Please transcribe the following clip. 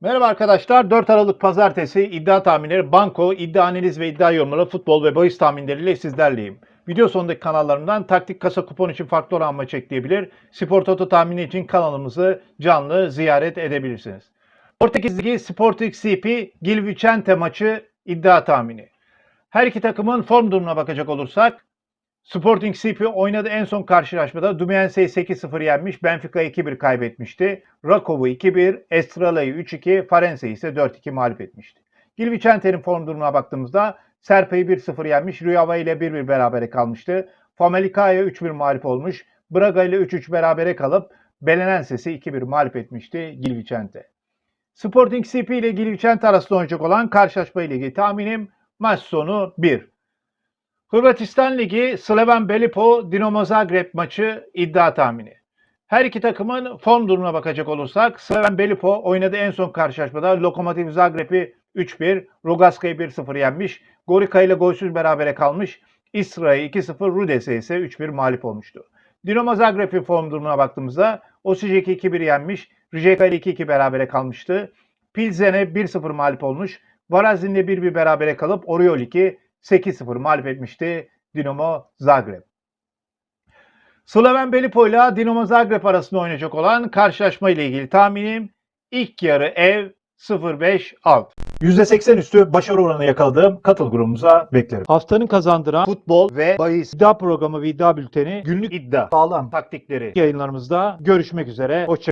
Merhaba arkadaşlar. 4 Aralık Pazartesi iddia tahminleri, banko, iddia analiz ve iddia yorumları, futbol ve bahis tahminleriyle sizlerleyim. Video sonundaki kanallarımdan taktik kasa kupon için farklı oran maç ekleyebilir. Spor Toto tahmini için kanalımızı canlı ziyaret edebilirsiniz. Portekiz Ligi Sporting CP Gil Vicente maçı iddia tahmini. Her iki takımın form durumuna bakacak olursak Sporting CP oynadığı en son karşılaşmada Dumiense'yi 8-0 yenmiş, Benfica 2-1 kaybetmişti. Rakov'u 2-1, Estrela'yı 3-2, Farense'yi ise 4-2 mağlup etmişti. Gil Vicente'nin form durumuna baktığımızda Serpe'yi 1-0 yenmiş, Rüyava ile 1-1 berabere kalmıştı. Famalica'ya 3-1 mağlup olmuş, Braga ile 3-3 berabere kalıp Belenenses'i 2-1 mağlup etmişti Gil Vicente. Sporting CP ile Gil Vicente arasında oynayacak olan karşılaşma ile ilgili tahminim maç sonu 1. Hırvatistan Ligi Slaven Belipo Dinamo Zagreb maçı iddia tahmini. Her iki takımın form durumuna bakacak olursak Slaven Belipo oynadığı en son karşılaşmada Lokomotiv Zagreb'i 3-1, Rogaska'yı 1-0 yenmiş, Gorica ile golsüz berabere kalmış, İsra'yı 2-0, Rudes'e ise 3-1 mağlup olmuştu. Dinamo Zagreb'in form durumuna baktığımızda Osijek'i 2-1 yenmiş, Rijeka ile 2-2 berabere kalmıştı. Pilsen'e 1-0 mağlup olmuş, Varazin'le 1-1 berabere kalıp Oriolik'i 8-0 mağlup etmişti Dinamo Zagreb. Slaven Belipo ile Dinamo Zagreb arasında oynayacak olan karşılaşma ile ilgili tahminim ilk yarı ev 0-5 alt. %80 üstü başarı oranı yakaladığım katıl grubumuza beklerim. Haftanın kazandıran futbol ve bahis iddia programı ve iddia bülteni günlük iddia sağlam taktikleri yayınlarımızda görüşmek üzere. Hoşçakalın.